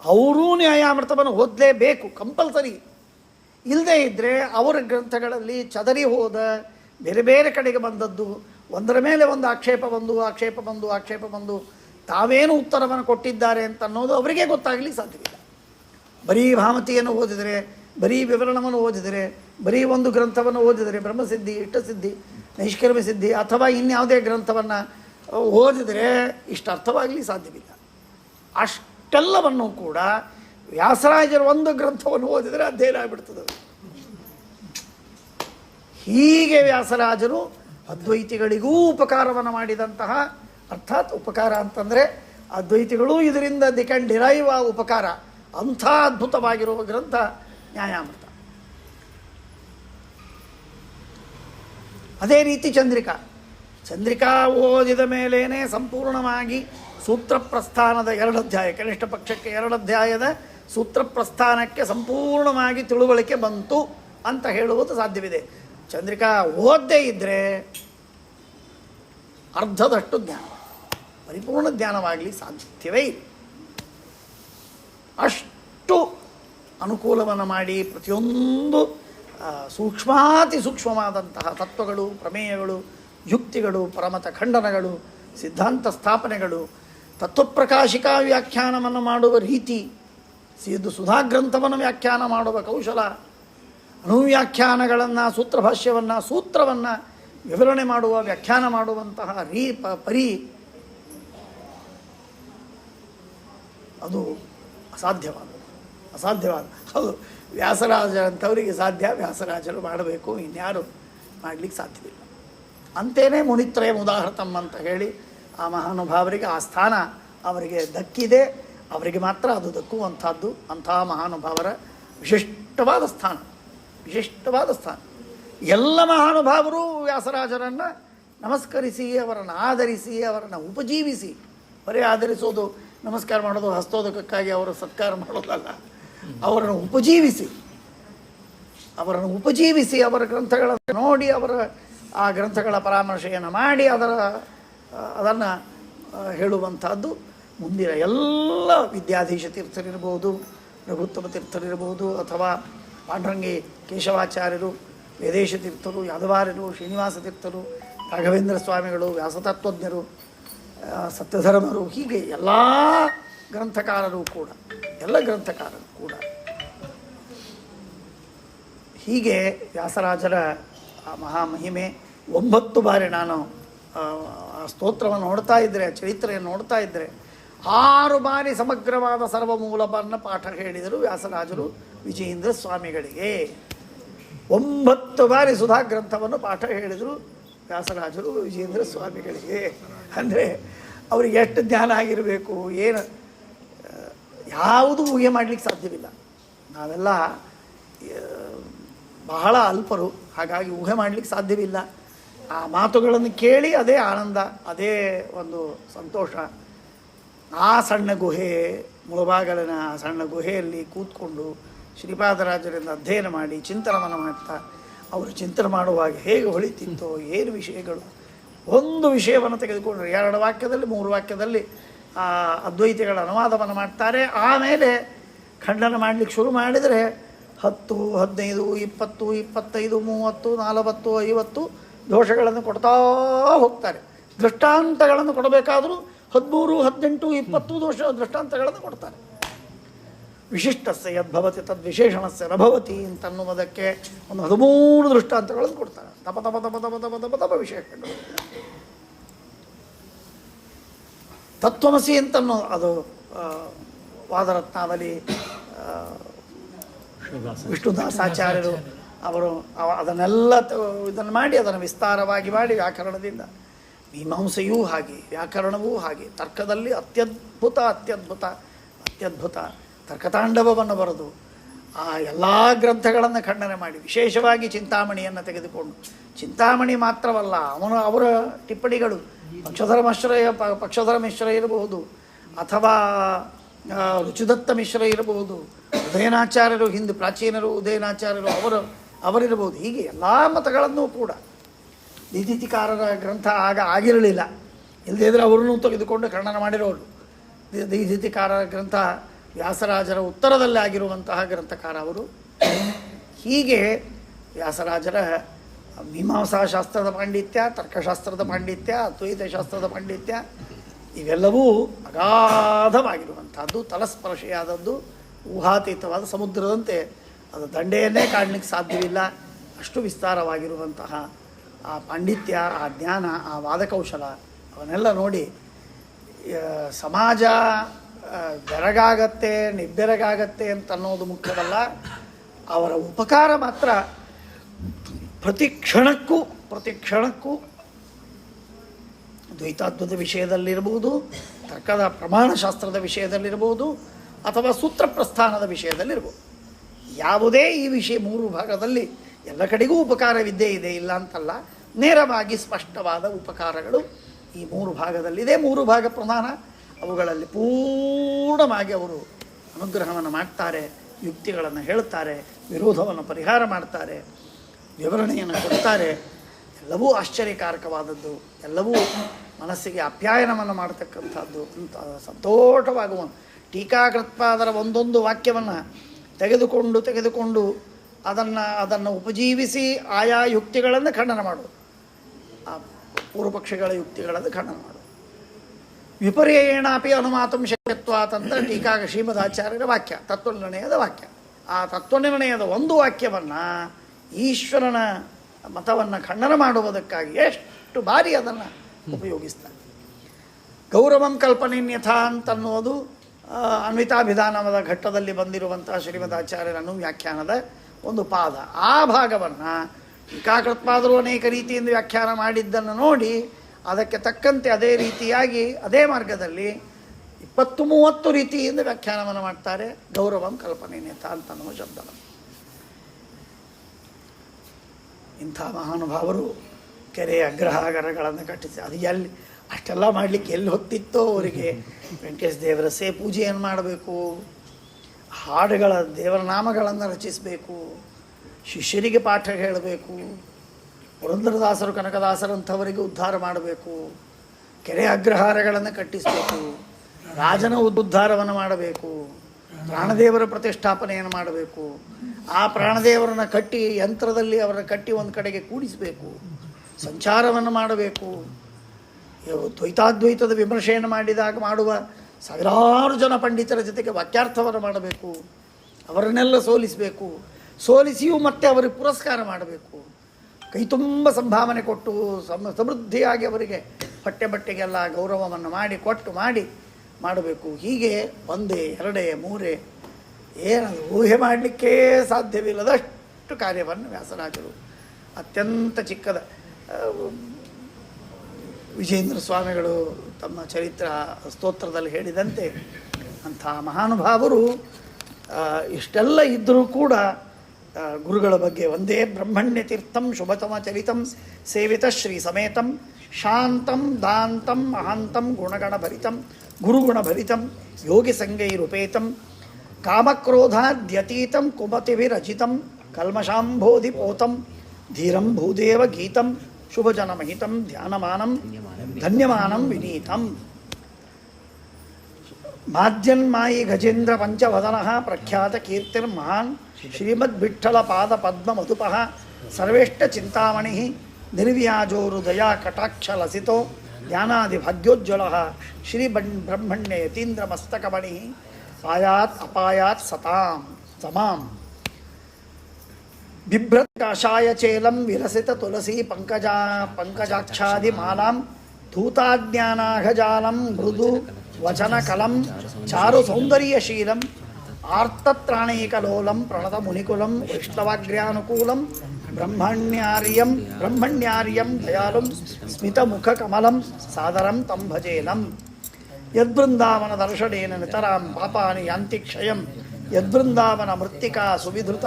ಅವರೂ ನ್ಯಾಯಾಮೃತವನ್ನು ಓದಲೇಬೇಕು, ಕಂಪಲ್ಸರಿ. ಇಲ್ಲದೇ ಇದ್ದರೆ ಅವರ ಗ್ರಂಥಗಳಲ್ಲಿ ಚದರಿ ಹೋದ ಬೇರೆ ಬೇರೆ ಕಡೆಗೆ ಬಂದದ್ದು, ಒಂದರ ಮೇಲೆ ಒಂದು ಆಕ್ಷೇಪ ಬಂದು ಆಕ್ಷೇಪ ಬಂದು ಆಕ್ಷೇಪ ಬಂದು ತಾವೇನು ಉತ್ತರವನ್ನು ಕೊಟ್ಟಿದ್ದಾರೆ ಅಂತ ಅನ್ನೋದು ಅವರಿಗೆ ಗೊತ್ತಾಗಲಿ ಸಾಧ್ಯವಿಲ್ಲ ಬರೀ ಭಾಮತಿಯನ್ನು ಓದಿದರೆ, ಬರೀ ವಿವರಣವನ್ನು ಓದಿದರೆ, ಬರೀ ಒಂದು ಗ್ರಂಥವನ್ನು ಓದಿದರೆ, ಬ್ರಹ್ಮಸಿದ್ಧಿ, ಇಷ್ಟಸಿದ್ಧಿ, ನೈಷ್ಕರ್ಮ ಸಿದ್ಧಿ ಅಥವಾ ಇನ್ಯಾವುದೇ ಗ್ರಂಥವನ್ನು ಓದಿದರೆ ಇಷ್ಟು ಅರ್ಥವಾಗಲಿ ಸಾಧ್ಯವಿಲ್ಲ ಅಷ್ಟೆಲ್ಲವನ್ನು ಕೂಡ ವ್ಯಾಸರಾಜರು ಒಂದು ಗ್ರಂಥವನ್ನು ಓದಿದರೆ ಅಧ್ಯಯನ ಆಗಿಬಿಡ್ತದೆ. ಹೀಗೆ ವ್ಯಾಸರಾಜರು ಅದ್ವೈತಿಗಳಿಗೂ ಉಪಕಾರವನ್ನು ಮಾಡಿದಂತಹ ಅರ್ಥಾತ್ ಉಪಕಾರ ಅಂತಂದರೆ ಅದ್ವೈತಿಗಳು ಇದರಿಂದ ದಿ ಕ್ಯಾನ್ ಡಿರೈವ್ ಆ ಉಪಕಾರ. ಅಂಥ ಅದ್ಭುತವಾಗಿರುವ ಗ್ರಂಥ ನ್ಯಾಯಾಮೃತ. ಅದೇ ರೀತಿ ಚಂದ್ರಿಕಾ. ಚಂದ್ರಿಕಾ ಓದಿದ ಮೇಲೇನೆ ಸಂಪೂರ್ಣವಾಗಿ ಸೂತ್ರ ಪ್ರಸ್ಥಾನದ ಎರಡು ಅಧ್ಯಾಯ, ಕನಿಷ್ಠ ಪಕ್ಷಕ್ಕೆ ಎರಡು ಅಧ್ಯಾಯದ ಸೂತ್ರ ಪ್ರಸ್ಥಾನಕ್ಕೆ ಸಂಪೂರ್ಣವಾಗಿ ತಿಳುವಳಿಕೆ ಬಂತು ಅಂತ ಹೇಳುವುದು ಸಾಧ್ಯವಿದೆ. ಚಂದ್ರಿಕಾ ಓದ್ದೇ ಇದ್ದರೆ ಅರ್ಧದಷ್ಟು ಜ್ಞಾನ. ಪರಿಪೂರ್ಣ ಜ್ಞಾನವಾಗಲಿ ಸಾಧ್ಯವೇ ಇಲ್ಲ. ಅಷ್ಟು ಅನುಕೂಲವನ್ನು ಮಾಡಿ ಪ್ರತಿಯೊಂದು ಸೂಕ್ಷ್ಮಾತಿ ಸೂಕ್ಷ್ಮವಾದಂತಹ ತತ್ವಗಳು, ಪ್ರಮೇಯಗಳು, ಯುಕ್ತಿಗಳು, ಪರಮತ ಖಂಡನಗಳು, ಸಿದ್ಧಾಂತ ಸ್ಥಾಪನೆಗಳು, ತತ್ವಪ್ರಕಾಶಿಕಾ ವ್ಯಾಖ್ಯಾನವನ್ನು ಮಾಡುವ ರೀತಿ, ಸಿದ್ದು ಸುಧಾಗ್ರಂಥವನ್ನು ವ್ಯಾಖ್ಯಾನ ಮಾಡುವ ಕೌಶಲ, ಅನುವ್ಯಾಖ್ಯಾನಗಳನ್ನು, ಸೂತ್ರಭಾಷ್ಯವನ್ನು, ಸೂತ್ರವನ್ನು ವಿವರಣೆ ಮಾಡುವ, ವ್ಯಾಖ್ಯಾನ ಮಾಡುವಂತಹ ರೀ ಪರಿ ಅದು ಅಸಾಧ್ಯವಾದ ಅಸಾಧ್ಯವಾದ. ಹೌದು, ವ್ಯಾಸರಾಜರಂಥವರಿಗೆ ಸಾಧ್ಯ, ವ್ಯಾಸರಾಜರು ಮಾಡಬೇಕು, ಇನ್ಯಾರು ಮಾಡಲಿಕ್ಕೆ ಸಾಧ್ಯವಿಲ್ಲ. ಅಂತೇನೆ ಮುನಿತ್ರಯ ಉದಾಹೃತಂ ಅಂತ ಹೇಳಿ ಆ ಮಹಾನುಭಾವರಿಗೆ ಆ ಸ್ಥಾನ ಅವರಿಗೆ ದಕ್ಕಿದೆ. ಅವರಿಗೆ ಮಾತ್ರ ಅದು ದಕ್ಕುವಂಥದ್ದು, ಅಂಥ ಮಹಾನುಭಾವರ ವಿಶಿಷ್ಟವಾದ ಸ್ಥಾನ ವಿಶಿಷ್ಟವಾದ ಸ್ಥಾನ. ಎಲ್ಲ ಮಹಾನುಭಾವರು ವ್ಯಾಸರಾಜರನ್ನು ನಮಸ್ಕರಿಸಿ, ಅವರನ್ನು ಆಧರಿಸಿ, ಅವರನ್ನು ಉಪಜೀವಿಸಿ ಬರೀ ಆಧರಿಸೋದು ನಮಸ್ಕಾರ ಮಾಡೋದು ಹಸ್ತೋದಕಕ್ಕಾಗಿ ಅವರು ಸತ್ಕಾರ ಮಾಡೋದಲ್ಲ. ಅವರನ್ನು ಉಪಜೀವಿಸಿ. ಅವರನ್ನು ಉಪಜೀವಿಸಿ ಅವರ ಗ್ರಂಥಗಳನ್ನು ನೋಡಿ ಅವರ ಆ ಗ್ರಂಥಗಳ ಪರಾಮರ್ಶೆಯನ್ನು ಮಾಡಿ ಅದರ, ಅದನ್ನು ಹೇಳುವಂಥದ್ದು ಮುಂದಿನ ಎಲ್ಲ ವಿದ್ಯಾಧೀಶ ತೀರ್ಥರಿರ್ಬೋದು, ರಘುತ್ತಮ ತೀರ್ಥರಿರ್ಬೋದು, ಅಥವಾ ಪಾಂಡುರಂಗಿ ಕೇಶವಾಚಾರ್ಯರು, ವೇದೇಶ ತೀರ್ಥರು ಯಾದವಾರ್ಯರು ಶ್ರೀನಿವಾಸ ತೀರ್ಥರು, ರಾಘವೇಂದ್ರ ಸ್ವಾಮಿಗಳು, ವ್ಯಾಸತತ್ವಜ್ಞರು ಸತ್ಯಧರ್ಮರು ಹೀಗೆ ಎಲ್ಲ ಗ್ರಂಥಕಾರರು ಕೂಡ, ಎಲ್ಲ ಗ್ರಂಥಕಾರರು ಕೂಡ ಹೀಗೆ ವ್ಯಾಸರಾಜರ ಆ ಮಹಾಮಹಿಮೆ, ಒಂಬತ್ತು ಬಾರಿ ನಾನು ಸ್ತೋತ್ರವನ್ನು ನೋಡ್ತಾ ಇದ್ದರೆ ಚರಿತ್ರೆಯನ್ನು ನೋಡ್ತಾ ಇದ್ದರೆ ಆರು ಬಾರಿ ಸಮಗ್ರವಾದ ಸರ್ವ ಮೂಲವನ್ನು ಪಾಠ ಹೇಳಿದರು ವ್ಯಾಸರಾಜರು ವಿಜಯೇಂದ್ರ ಸ್ವಾಮಿಗಳಿಗೆ. ಒಂಬತ್ತು ಬಾರಿ ಸುಧಾ ಗ್ರಂಥವನ್ನು ಪಾಠ ಹೇಳಿದರು ವ್ಯಾಸರಾಜರು ವಿಜೇಂದ್ರ ಸ್ವಾಮಿಗಳಿಗೆ ಅಂದರೆ ಅವ್ರಿಗೆ ಎಷ್ಟು ಜ್ಞಾನ ಆಗಿರಬೇಕು, ಏನು ಯಾವುದು ಊಹೆ ಮಾಡಲಿಕ್ಕೆ ಸಾಧ್ಯವಿಲ್ಲ. ನಾವೆಲ್ಲ ಬಹಳ ಅಲ್ಪರು, ಹಾಗಾಗಿ ಊಹೆ ಮಾಡಲಿಕ್ಕೆ ಸಾಧ್ಯವಿಲ್ಲ. ಆ ಮಾತುಗಳನ್ನು ಕೇಳಿ ಅದೇ ಆನಂದ, ಅದೇ ಒಂದು ಸಂತೋಷ. ಆ ಸಣ್ಣ ಗುಹೆ, ಮುಳಬಾಗಲಿನ ಆ ಸಣ್ಣ ಗುಹೆಯಲ್ಲಿ ಕೂತ್ಕೊಂಡು ಶ್ರೀಪಾದರಾಜರಿಂದ ಅಧ್ಯಯನ ಮಾಡಿ ಚಿಂತನವನ್ನು ಮಾಡ್ತಾ ಅವರು ಚಿಂತನೆ ಮಾಡುವಾಗ ಹೇಗೆ ಹೊಳಿತಿತ್ತೋ, ಏನು ವಿಷಯಗಳು. ಒಂದು ವಿಷಯವನ್ನು ತೆಗೆದುಕೊಂಡ್ರೆ. ಎರಡು ವಾಕ್ಯದಲ್ಲಿ, ಮೂರು ವಾಕ್ಯದಲ್ಲಿ ಆ ಅದ್ವೈತಿಗಳ ಅನುವಾದವನ್ನು ಮಾಡ್ತಾರೆ. ಆಮೇಲೆ ಖಂಡನ ಮಾಡಲಿಕ್ಕೆ ಶುರು ಮಾಡಿದರೆ ಹತ್ತು, ಹದಿನೈದು, ಇಪ್ಪತ್ತು, ಇಪ್ಪತ್ತೈದು, ಮೂವತ್ತು, ನಲವತ್ತು, ಐವತ್ತು ದೋಷಗಳನ್ನು ಕೊಡ್ತಾ ಹೋಗ್ತಾರೆ. ದೃಷ್ಟಾಂತಗಳನ್ನು ಕೊಡಬೇಕಾದರೂ ಹದಿಮೂರು, ಹದಿನೆಂಟು, ಇಪ್ಪತ್ತು ದೋಷ ದೃಷ್ಟಾಂತಗಳನ್ನು ಕೊಡ್ತಾರೆ. ವಿಶಿಷ್ಟಸ್ಯ ಯದ್ಭವತಿ ತದ್ವಿಶೇಷಣಸ್ಯ ನಭವತಿ ಅಂತನ್ನುವುದಕ್ಕೆ ಒಂದು ಹದಿಮೂರು ದೃಷ್ಟಾಂತಗಳನ್ನು ಕೊಡ್ತಾರೆ. ತಪ ತಪ ತಪ ತಪ ತಪ ತಪ ತಪ ವಿಶೇಷಗಳು ತತ್ವಮಸಿ ಅಂತನ್ನೋ ಅದು ವಾದರತ್ನಾವಲಿ ವಿಷ್ಣುದಾಸಾಚಾರ್ಯರು ಅವರು ಅವ- ಅದನ್ನೆಲ್ಲ ಇದನ್ನು ಮಾಡಿ ಅದನ್ನು ವಿಸ್ತಾರವಾಗಿ ಮಾಡಿ ವ್ಯಾಕರಣದಿಂದ. ಮೀಮಾಂಸೆಯೂ ಹಾಗೆ ವ್ಯಾಕರಣವೂ ಹಾಗೆ ತರ್ಕದಲ್ಲಿ ಅತ್ಯದ್ಭುತ ಅತ್ಯದ್ಭುತ ಅತ್ಯದ್ಭುತ. ತರ್ಕತಾಂಡವವನ್ನು ಬರೆದು ಆ ಎಲ್ಲ ಗ್ರಂಥಗಳನ್ನು ಖಂಡನೆ ಮಾಡಿ, ವಿಶೇಷವಾಗಿ ಚಿಂತಾಮಣಿಯನ್ನು ತೆಗೆದುಕೊಂಡು. ಚಿಂತಾಮಣಿ ಮಾತ್ರವಲ್ಲ, ಅವನು, ಅವರ ಟಿಪ್ಪಣಿಗಳು, ಪಕ್ಷಧರ ಮಿಶ್ರಯ ಪಕ್ಷಧರ ಮಿಶ್ರ ಇರಬಹುದು, ಅಥವಾ ರುಚಿದತ್ತ ಮಿಶ್ರ ಇರಬಹುದು, ಉದಯನಾಚಾರ್ಯರು ಹಿಂದೆ, ಪ್ರಾಚೀನರು ಉದಯನಾಚಾರ್ಯರು ಅವರು, ಅವರಿರಬಹುದು. ಹೀಗೆ ಎಲ್ಲ ಮತಗಳನ್ನೂ ಕೂಡ ದಿದಿತಿಕಾರರ ಗ್ರಂಥ ಆಗ ಆಗಿರಲಿಲ್ಲ. ಇಲ್ಲದೇ ಇದ್ದರೆ ಅವರನ್ನು ತೆಗೆದುಕೊಂಡು ಖಂಡನ ಮಾಡಿರೋರು. ದೀದಿತಿಕಾರರ ಗ್ರಂಥ ವ್ಯಾಸರಾಜರ ಉತ್ತರದಲ್ಲಿ ಆಗಿರುವಂತಹ ಗ್ರಂಥಕಾರ ಅವರು. ಹೀಗೆ ವ್ಯಾಸರಾಜರ ಮೀಮಾಂಸಾ ಶಾಸ್ತ್ರದ ಪಾಂಡಿತ್ಯ, ತರ್ಕಶಾಸ್ತ್ರದ ಪಾಂಡಿತ್ಯ ಅದ್ವೈತ ಶಾಸ್ತ್ರದ ಪಾಂಡಿತ್ಯ, ಇವೆಲ್ಲವೂ ಅಗಾಧವಾಗಿರುವಂಥದ್ದು, ತಲಸ್ಪರ್ಶಿಯಾದದ್ದು, ಊಹಾತೀತವಾದ ಸಮುದ್ರದಂತೆ ಅದು ದಂಡೆಯನ್ನೇ ಕಾಣಲಿಕ್ಕೆ ಸಾಧ್ಯವಿಲ್ಲ. ಅಷ್ಟು ವಿಸ್ತಾರವಾಗಿರುವಂತಹ ಆ ಪಾಂಡಿತ್ಯ, ಆ ಜ್ಞಾನ, ಆ ವಾದಕೌಶಲ ಅವನ್ನೆಲ್ಲ ನೋಡಿ ಸಮಾಜ ಬೆರಗಾಗತ್ತೆ, ನಿಬ್ಬೆರಗಾಗತ್ತೆ ಅಂತ ಅನ್ನೋದು ಮುಖ್ಯವಲ್ಲ. ಅವರ ಉಪಕಾರ ಮಾತ್ರ ಪ್ರತಿ ಕ್ಷಣಕ್ಕೂ ಪ್ರತಿ ಕ್ಷಣಕ್ಕೂ ದ್ವೈತಾದ್ವದ ವಿಷಯದಲ್ಲಿರ್ಬೋದು ತರ್ಕದ ಪ್ರಮಾಣಶಾಸ್ತ್ರದ ವಿಷಯದಲ್ಲಿರ್ಬೋದು ಅಥವಾ ಸೂತ್ರ ಪ್ರಸ್ಥಾನದ ವಿಷಯದಲ್ಲಿರ್ಬೋದು ಯಾವುದೇ ಈ ವಿಷಯ ಮೂರು ಭಾಗದಲ್ಲಿ ಎಲ್ಲ ಕಡೆಗೂ ಉಪಕಾರವಿದ್ದೇ ಇದೆ, ಇಲ್ಲ ಅಂತಲ್ಲ. ನೇರವಾಗಿ ಸ್ಪಷ್ಟವಾದ ಉಪಕಾರಗಳು ಈ ಮೂರು ಭಾಗದಲ್ಲಿದೆ. ಮೂರು ಭಾಗ ಪ್ರಧಾನ. ಅವುಗಳಲ್ಲಿ ಪೂರ್ಣವಾಗಿ ಅವರು ಅನುಗ್ರಹವನ್ನು ಮಾಡ್ತಾರೆ, ಯುಕ್ತಿಗಳನ್ನು ಹೇಳ್ತಾರೆ, ವಿರೋಧವನ್ನು ಪರಿಹಾರ ಮಾಡ್ತಾರೆ, ವಿವರಣೆಯನ್ನು ಕೊಡ್ತಾರೆ. ಎಲ್ಲವೂ ಆಶ್ಚರ್ಯಕಾರಕವಾದದ್ದು, ಎಲ್ಲವೂ ಮನಸ್ಸಿಗೆ ಅಪ್ಯಾಯನವನ್ನು ಮಾಡತಕ್ಕಂಥದ್ದು ಅಂತ ಸಂತೋಷವಾಗುವ, ಟೀಕಾಕೃತ್ಪಾದರ ಒಂದೊಂದು ವಾಕ್ಯವನ್ನು ತೆಗೆದುಕೊಂಡು ತೆಗೆದುಕೊಂಡು ಅದನ್ನು ಅದನ್ನು ಉಪಜೀವಿಸಿ ಆಯಾ ಯುಕ್ತಿಗಳನ್ನು ಖಂಡನ ಮಾಡು ಆ ಪೂರ್ವಪಕ್ಷಗಳ ಯುಕ್ತಿಗಳನ್ನು ಖಂಡನ ಮಾಡು ವಿಪರ್ಯೇಣಾಪಿ ಅನುಮಾತಂ ತಂತ ಅಂತ ಟೀಕಾ ಶ್ರೀಮದಾಚಾರ್ಯರ ವಾಕ್ಯ, ತತ್ವನಿರ್ಣಯದ ವಾಕ್ಯ. ಆ ತತ್ವನಿರ್ಣಯದ ಒಂದು ವಾಕ್ಯವನ್ನು ಈಶ್ವರನ ಮತವನ್ನು ಖಂಡನ ಮಾಡುವುದಕ್ಕಾಗಿ ಎಷ್ಟು ಬಾರಿ ಅದನ್ನು ಉಪಯೋಗಿಸ್ತಾರೆ. ಗೌರವಂ ಕಲ್ಪನೆನ್ಯಥ ಅಂತನ್ನುವುದು ಅನ್ವಿತಾಭಿಧಾನದ ಘಟ್ಟದಲ್ಲಿ ಬಂದಿರುವಂತಹ ಶ್ರೀಮದಾಚಾರ್ಯರ ಅನುವ್ಯಾಖ್ಯಾನದ ಒಂದು ಪಾದ. ಆ ಭಾಗವನ್ನು ಟೀಕಾಕೃತ್ಪಾದರು ಅನೇಕ ರೀತಿಯಿಂದ ವ್ಯಾಖ್ಯಾನ ಮಾಡಿದ್ದನ್ನು ನೋಡಿ ಅದಕ್ಕೆ ತಕ್ಕಂತೆ ಅದೇ ರೀತಿಯಾಗಿ, ಅದೇ ಮಾರ್ಗದಲ್ಲಿ ಇಪ್ಪತ್ತು ಮೂವತ್ತು ರೀತಿಯಿಂದ ವ್ಯಾಖ್ಯಾನವನ್ನು ಮಾಡ್ತಾರೆ ಗೌರವಂ ಕಲ್ಪನೆನ್ಯಥ ಅಂತನ್ನುವ ಶಬ್ದನ ಇಂಥ ಮಹಾನುಭಾವರು ಕೆರೆ ಅಗ್ರಹಾಗರಗಳನ್ನು ಕಟ್ಟಿಸಿ, ಅದು ಎಲ್ಲಿ, ಅಷ್ಟೆಲ್ಲ ಮಾಡಲಿಕ್ಕೆ ಎಲ್ಲಿ ಹೊತ್ತಿತ್ತೋ ಅವರಿಗೆ. ವೆಂಕಟೇಶ್ ದೇವರ ಸೇ ಪೂಜೆಯನ್ನು ಮಾಡಬೇಕು, ಹಾಡುಗಳ ದೇವರ ನಾಮಗಳನ್ನು ರಚಿಸಬೇಕು, ಶಿಷ್ಯರಿಗೆ ಪಾಠ ಹೇಳಬೇಕು ಪುರಂದರದಾಸರು ಕನಕದಾಸರಂಥವರಿಗೆ ಉದ್ಧಾರ ಮಾಡಬೇಕು. ಕೆರೆ ಅಗ್ರಹಾರಗಳನ್ನು ಕಟ್ಟಿಸಬೇಕು. ರಾಜನ ಉದ್ಧಾರವನ್ನು ಮಾಡಬೇಕು. ಪ್ರಾಣದೇವರ ಪ್ರತಿಷ್ಠಾಪನೆಯನ್ನು ಮಾಡಬೇಕು. ಆ ಪ್ರಾಣದೇವರನ್ನು ಕಟ್ಟಿ ಯಂತ್ರದಲ್ಲಿ ಅವರನ್ನು ಕಟ್ಟಿ ಒಂದು ಕಡೆಗೆ ಕೂಡಿಸಬೇಕು. ಸಂಚಾರವನ್ನು ಮಾಡಬೇಕು. ದ್ವೈತಾದ್ವೈತದ ವಿಮರ್ಶೆಯನ್ನು ಮಾಡಿದಾಗ ಮಾಡುವ ಸಾವಿರಾರು ಜನ ಪಂಡಿತರ ಜೊತೆಗೆ ವಾಕ್ಯಾರ್ಥವನ್ನು ಮಾಡಬೇಕು. ಅವರನ್ನೆಲ್ಲ ಸೋಲಿಸಬೇಕು. ಸೋಲಿಸಿಯೂ ಮತ್ತೆ ಅವರಿಗೆ ಪುರಸ್ಕಾರ ಮಾಡಬೇಕು. ಕೈ ತುಂಬ ಸಂಭಾವನೆ ಕೊಟ್ಟು ಸಮ, ಸಮೃದ್ಧಿಯಾಗಿ ಅವರಿಗೆ ಹೊಟ್ಟೆ ಬಟ್ಟೆಗೆಲ್ಲ ಗೌರವವನ್ನು ಮಾಡಿ, ಕೊಟ್ಟು ಮಾಡಿ ಮಾಡಬೇಕು. ಹೀಗೆ ಒಂದೇ, ಎರಡೇ, ಮೂರೇ ಏನದು ಊಹೆ ಮಾಡಲಿಕ್ಕೇ ಸಾಧ್ಯವಿಲ್ಲದಷ್ಟು ಕಾರ್ಯವನ್ನು ವ್ಯಾಸರಾಜರು ಅತ್ಯಂತ ಚಿಕ್ಕದ ವಿಜೇಂದ್ರ ಸ್ವಾಮಿಗಳು ತಮ್ಮ ಚರಿತ್ರ ಸ್ತೋತ್ರದಲ್ಲಿ ಹೇಳಿದಂತೆ ಅಂಥ ಮಹಾನುಭಾವರು ಇಷ್ಟೆಲ್ಲ ಇದ್ದರೂ ಕೂಡ ಗುರುಗಳ ಬಗ್ಗೆ ಒಂದೇ ಬ್ರಹ್ಮಣ್ಯ ತೀರ್ಥಂ ಶುಭತಮ ಚರಿತಂ ಸೇವಿತ ಶ್ರೀ ಸಮೇತಂ ಶಾಂತಂ ದಾಂತಂ ಮಹಾಂತಂ ಗುಣಗಣಭರಿತಂ ಗುರುಗುಣಭರಿತಂ ಯೋಗಿ ಸಂಗೈರುಪೇತಂ ಕಾಮಕ್ರೋಧಾದ್ಯತೀತಂ ಕುಮತಿಭಿರಚಿತಂ ಕಲ್ಮಷಾಂಬೋಧಿಪೋತಂ ಧೀರಂ ಭೂದೇವ ಗೀತಂ ಶುಭಜನಮಹಿತಂ ಧ್ಯಾನಮಾನಂ ಧನ್ಯಮಾನಂ ವಿನೀತಂ. ಮಾದ್ಯನ್ಮಾಯಿ ಗಜೇಂದ್ರ ಪಂಚವದನ ಪ್ರಖ್ಯಾತ ಕೀರ್ತಿರ್ಮಹಾನ್ ಶ್ರೀಮದ್ ವಿಠ್ಠಲ ಪಾದ ಪದ್ಮ ಮಧುಪ ಸರ್ವೇಷ್ಟ ಚಿಂತಾಮಣಿ ನಿರ್ವ್ಯಾಜೋರು ದಯಾ ಕಟಾಕ್ಷ ಲಸಿತೋ ಜ್ಞಾನಾದಿ ಭಾಗ್ಯೋಜ್ವಲ ಶ್ರೀ ಬಣ್ ಬ್ರಹ್ಮಣ್ಯ ಯತೀಂದ್ರ ಮಸ್ತಕಮಣಿ ಪಾಯಾತ್ ಅಪಾಯಾತ್ ಸತಾಂ ಸಮಾಂ ಬಿಭ್ರತ್ ಕಾಷಾಯ ಚೇಲಂ ವಿರಸಿತ ತುಳಸಿ ಪಂಕಜಾ ಪಂಕಜಾಕ್ಷಾದಿ ಮಾಲಾಂ ಧೂತಾಜ್ಞಾನಾಘಜಾಲಂ ಮೃದು ವಚನ ಕಲಂ ಚಾರು ಸೌಂದರ್ಯಶೀಲಂ ಆರ್ತತ್ರಾಣೈಕಲೋಲಂ ಪ್ರಣತ ಮುನಿಕುಲಂ ವೈಷ್ಣವಾಗ್ರ್ಯಾನುಕೂಲಂ ಬ್ರಹ್ಮಣ್ಯಾರ್ಯಂ ಬ್ರಹ್ಮಣ್ಯಾರ್ಯಂ ದಯಾಲುಂ ಸ್ಮಿತಮುಖ ಕಮಲಂ ಸಾದರಂ ತಂ ಭಜೇನಂ ಯದ್ಬೃಂದಾವನ ದರ್ಶನೇನ ನಿತರಾಂ ಪಾಪಾನಿ ಯಾಂತಿ ಕ್ಷಯಂ ಯದ್ಬೃಂದಾವನ ಮೃತ್ತಿಕಾ ಸುವಿಧೃತ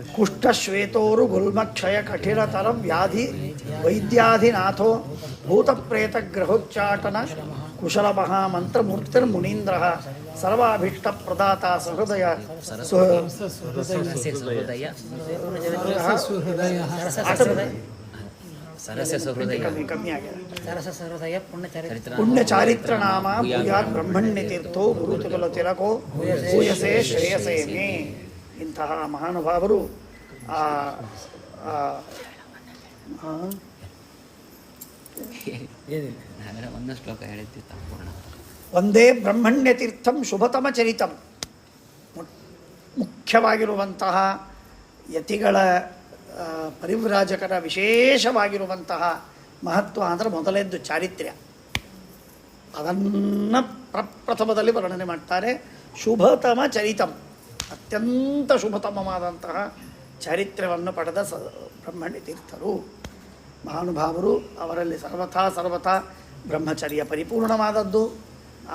ತಾಪತ್ರಯ ಧ್ವಂಸಿನಿ ಯದ್ಬೃಂದಾವನ ಸೇವೆಯ ಭುವಿ ಜನಃ ಪ್ರಾಪ್ನೋತಿ ವಿದ್ಯಾಂ ಸುಖಂ ಸರ್ವಾರಿಷ್ಟ ನಿವೃತ್ತಯಸ್ತು ಸಚಮೆ ಬ್ರಹ್ಮಣ್ಯ ತೀರ್ಥೋ ಇಂತಹ ಮಹಾನುಭಾವರು ಆ ಒಂದು ಶ್ಲೋಕ ಹೇಳಿದ್ವಿ ಸಂಪೂರ್ಣ. ಒಂದೇ ಬ್ರಹ್ಮಣ್ಯ ತೀರ್ಥಂ ಶುಭತಮ ಚರಿತಂ. ಮುಖ್ಯವಾಗಿರುವಂತಹ ಯತಿಗಳ ಪರಿವ್ರಾಜಕರ ವಿಶೇಷವಾಗಿರುವಂತಹ ಮಹತ್ವ ಅಂದರೆ ಮೊದಲೇದ್ದು ಚಾರಿತ್ರ್ಯ. ಅದನ್ನು ಪ್ರಪ್ರಥಮದಲ್ಲಿ ವರ್ಣನೆ ಮಾಡ್ತಾರೆ. ಶುಭತಮ ಚರಿತಂ. ಅತ್ಯಂತ ಶುಭತಮವಾದಂತಹ ಚಾರಿತ್ರ್ಯವನ್ನು ಪಡೆದ ಸ ಬ್ರಹ್ಮಣ್ಯ ತೀರ್ಥರು ಮಹಾನುಭಾವರು ಅವರಲ್ಲಿ ಸರ್ವಥಾ ಸರ್ವಥಾ ಬ್ರಹ್ಮಚರ್ಯ ಪರಿಪೂರ್ಣವಾದದ್ದು.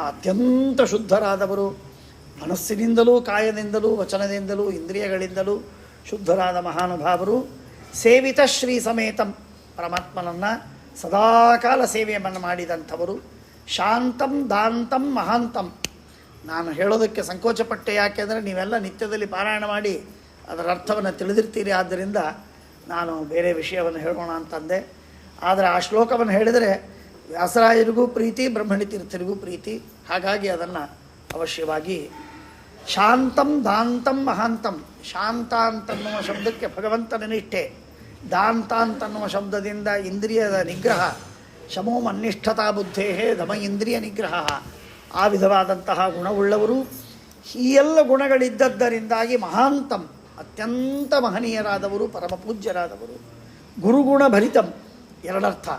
ಅತ್ಯಂತ ಶುದ್ಧರಾದವರು. ಮನಸ್ಸಿನಿಂದಲೂ, ಕಾಯದಿಂದಲೂ, ವಚನದಿಂದಲೂ, ಇಂದ್ರಿಯಗಳಿಂದಲೂ ಶುದ್ಧರಾದ ಮಹಾನುಭಾವರು. ಸೇವಿತ ಶ್ರೀ ಸಮೇತಂ ಪರಮಾತ್ಮನನ್ನು ಸದಾಕಾಲ ಸೇವೆಯನ್ನು ಮಾಡಿದಂಥವರು. ಶಾಂತಂ ದಾಂತಂ ಮಹಾಂತಂ ನಾನು ಹೇಳೋದಕ್ಕೆ ಸಂಕೋಚಪಟ್ಟೆ ಯಾಕೆಂದರೆ ನೀವೆಲ್ಲ ನಿತ್ಯದಲ್ಲಿ ಪಾರಾಯಣ ಮಾಡಿ ಅದರ ಅರ್ಥವನ್ನು ತಿಳಿದಿರ್ತೀರಿ. ಆದ್ದರಿಂದ ನಾನು ಬೇರೆ ವಿಷಯವನ್ನು ಹೇಳೋಣ ಅಂತಂದೆ. ಆದರೆ ಆ ಶ್ಲೋಕವನ್ನು ಹೇಳಿದರೆ ವ್ಯಾಸರಾಯರಿಗೂ ಪ್ರೀತಿ, ಬ್ರಹ್ಮಣಿ ತೀರ್ಥರಿಗೂ ಪ್ರೀತಿ. ಹಾಗಾಗಿ ಅದನ್ನು ಅವಶ್ಯವಾಗಿ ಶಾಂತಂ ದಾಂತಂ ಮಹಾಂತಂ. ಶಾಂತ ಅಂತನ್ನುವ ಶಬ್ದಕ್ಕೆ ಭಗವಂತನ ನಿಷ್ಠೆ. ದಾಂತ ಅಂತನ್ನುವ ಶಬ್ದದಿಂದ ಇಂದ್ರಿಯದ ನಿಗ್ರಹ. ಶಮೋ ಅನಿಷ್ಠತಾ ಬುದ್ಧೇಹೇ ದಮ ಇಂದ್ರಿಯ ನಿಗ್ರಹ. ಆ ವಿಧವಾದಂತಹ ಗುಣವುಳ್ಳವರು. ಈ ಎಲ್ಲ ಗುಣಗಳಿದ್ದದ್ದರಿಂದಾಗಿ ಮಹಾಂತಂ, ಅತ್ಯಂತ ಮಹನೀಯರಾದವರು, ಪರಮಪೂಜ್ಯರಾದವರು. ಗುರುಗುಣ ಭರಿತಂ, ಎರಡರ್ಥ.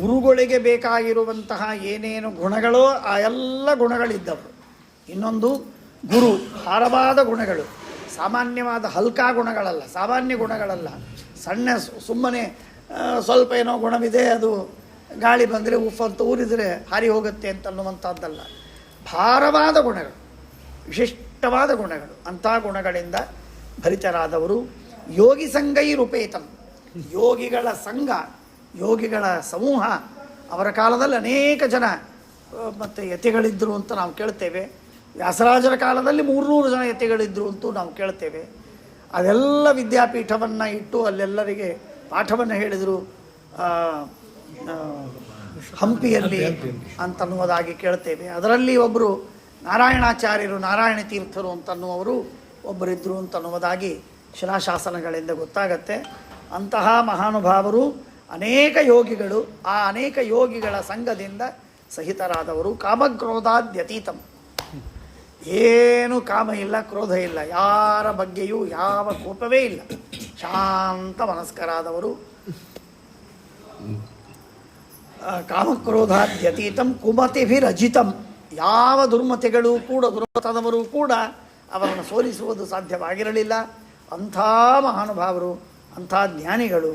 ಗುರುಗಳಿಗೆ ಬೇಕಾಗಿರುವಂತಹ ಏನೇನು ಗುಣಗಳೋ ಆ ಎಲ್ಲ ಗುಣಗಳಿದ್ದವರು. ಇನ್ನೊಂದು, ಗುರು, ಭಾರವಾದ ಗುಣಗಳು. ಸಾಮಾನ್ಯವಾದ ಹಲ್ಕಾ ಗುಣಗಳಲ್ಲ, ಸಾಮಾನ್ಯ ಗುಣಗಳಲ್ಲ. ಸಣ್ಣ ಸುಮ್ಮನೆ ಸ್ವಲ್ಪ ಏನೋ ಗುಣವಿದೆ, ಅದು ಗಾಳಿ ಬಂದರೆ ಉಫ್ ಅಂತ ಊರಿದರೆ ಹಾರಿ ಹೋಗುತ್ತೆ ಅಂತ ಅನ್ನುವಂಥದ್ದಲ್ಲ. ಭಾರವಾದ ಗುಣಗಳು, ವಿಶಿಷ್ಟವಾದ ಗುಣಗಳು. ಅಂಥ ಗುಣಗಳಿಂದ ಭರಿತರಾದವರು ಯೋಗಿ ಸಂಘೈ ರೂಪೇತಂ. ಯೋಗಿಗಳ ಸಂಘ, ಯೋಗಿಗಳ ಸಮೂಹ. ಅವರ ಕಾಲದಲ್ಲಿ ಅನೇಕ ಜನ ಮತ್ತು ಯತಿಗಳಿದ್ದರು ಅಂತ ನಾವು ಕೇಳ್ತೇವೆ. ವ್ಯಾಸರಾಜರ ಕಾಲದಲ್ಲಿ ಮೂರ್ನೂರು ಜನ ಯತಿಗಳಿದ್ದರು ಅಂತೂ ನಾವು ಕೇಳ್ತೇವೆ. ಅದೆಲ್ಲ ವಿದ್ಯಾಪೀಠವನ್ನು ಇಟ್ಟು ಅಲ್ಲೆಲ್ಲರಿಗೆ ಪಾಠವನ್ನು ಹೇಳಿದರು. ಹಂಪಿಯಲ್ಲಿ ಅಂತನ್ನುವುದಾಗಿ ಕೇಳ್ತೇವೆ. ಅದರಲ್ಲಿ ಒಬ್ಬರು ನಾರಾಯಣಾಚಾರ್ಯರು, ನಾರಾಯಣ ತೀರ್ಥರು ಅಂತನ್ನುವರು ಒಬ್ಬರಿದ್ದರು ಅಂತನ್ನುವುದಾಗಿ ಶಿಲಾಶಾಸನಗಳಿಂದ ಗೊತ್ತಾಗತ್ತೆ. ಅಂತಹ ಮಹಾನುಭಾವರು ಅನೇಕ ಯೋಗಿಗಳು, ಆ ಅನೇಕ ಯೋಗಿಗಳ ಸಂಘದಿಂದ ಸಹಿತರಾದವರು. ಕಾಮಕ್ರೋಧಾದ್ಯತೀತಂ. ಏನು ಕಾಮ ಇಲ್ಲ, ಕ್ರೋಧ ಇಲ್ಲ. ಯಾರ ಬಗ್ಗೆಯೂ ಯಾವ ಕೋಪವೇ ಇಲ್ಲ. ಶಾಂತ ಮನಸ್ಕರಾದವರು. ಕಾಮಕ್ರೋಧಾದ್ಯತೀತಂ ಕುಮತಿಭಿರಜಿತಂ. ಯಾವ ದುರ್ಮತಿಗಳು ಕೂಡ ದುರ್ಮತದವರು ಕೂಡ ಅವರನ್ನು ಸೋಲಿಸುವುದು ಸಾಧ್ಯವಾಗಿರಲಿಲ್ಲ. ಅಂಥ ಮಹಾನುಭಾವರು, ಅಂಥ ಜ್ಞಾನಿಗಳು